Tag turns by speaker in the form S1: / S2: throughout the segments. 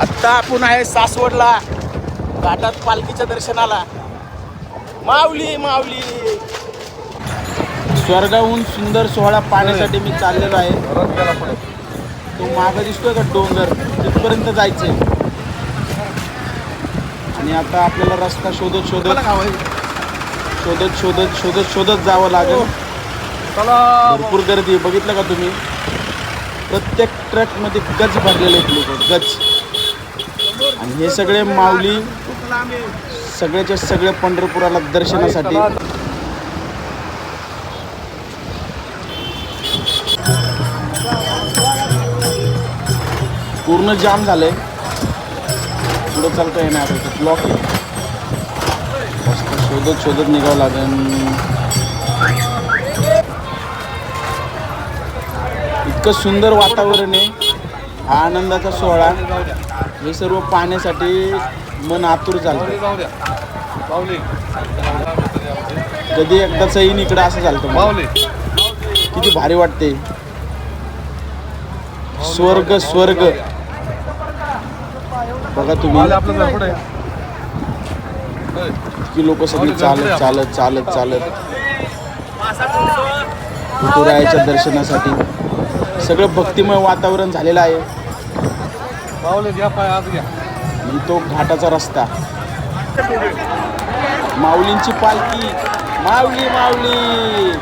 S1: आत्ता आपण आहे सासवडला घाटात पालखीच्या दर्शनाला. माऊली माऊली. स्वर्गाहून सुंदर सोहळा पाहण्यासाठी मी चाललेलो आहे. तो मागं दिसतोय का डोंगर? तिथपर्यंत जायचंय. आणि आता आपल्याला रस्ता शोधत शोधत शोधत शोधत शोधत शोधत जावं लागेल. भरपूर गर्दी. बघितलं का तुम्ही? प्रत्येक ट्रकमध्ये गज भरलेले आहेत लोक गज. आणि हे सगळे माऊली सगळ्याच्या सगळे पंढरपुराला दर्शनासाठी. पूर्ण जाम झालंय. पुढं चालतं येणार आता ब्लॉक आहे शोधत शोधत निघावं लागेल. इतकं सुंदर वातावरण आहे. हा आनंदाचा सोहळा. हे सर्व पाहण्यासाठी मन आतुर झालं. कधी एकदाच येईन इकडं असं झालं मला. किती भारी वाटते. स्वर्ग स्वर्ग. बघा तुम्ही. की लोक सगळी चालत चालत चालत. चालत विठुरायाच्या दर्शनासाठी. सगळं भक्तिमय वातावरण झालेलं आहे. आणि तो घाटाचा रस्ता. माऊलींची पालखी. माऊली माऊली.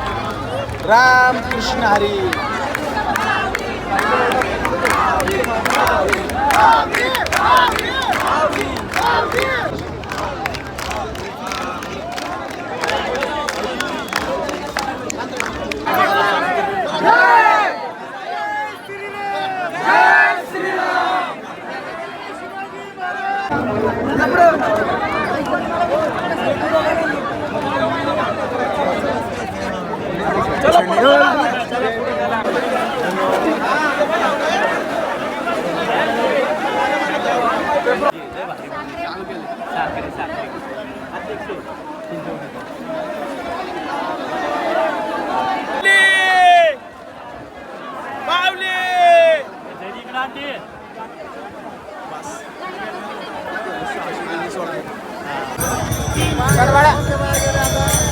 S1: राम कृष्ण हरी. ¡Apro! Bye.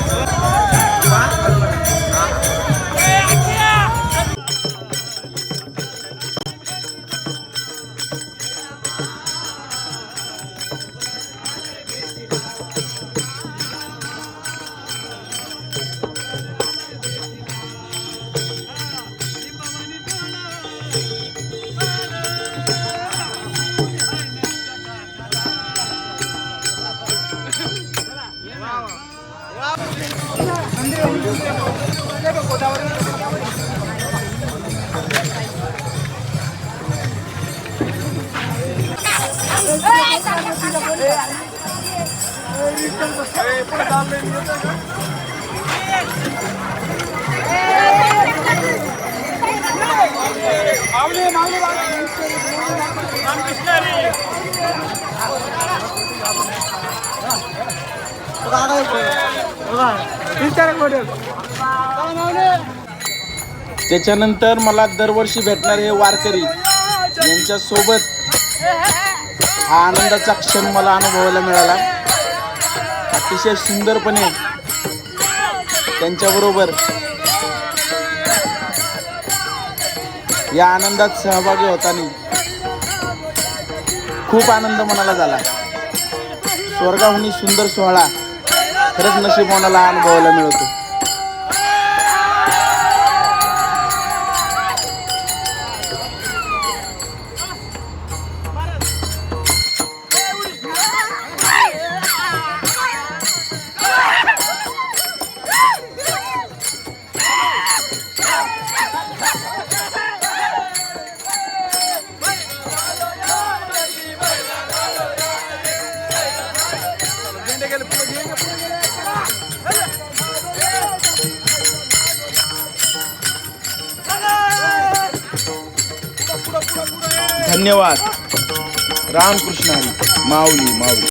S1: त्याच्यानंतर मला दरवर्षी भेटणारे हे वारकरी. यांच्या सोबत हा आनंदाचा क्षण मला अनुभवायला मिळाला. अतिशय सुंदरपणे त्यांच्याबरोबर या आनंदात सहभागी होताना खूप आनंद मनाला झाला. स्वर्गाहुनी सुंदर सोहळा खरंच नशीब मनाला अनुभवायला मिळतो. धन्यवाद. रामकृष्ण हरी माऊली माऊली.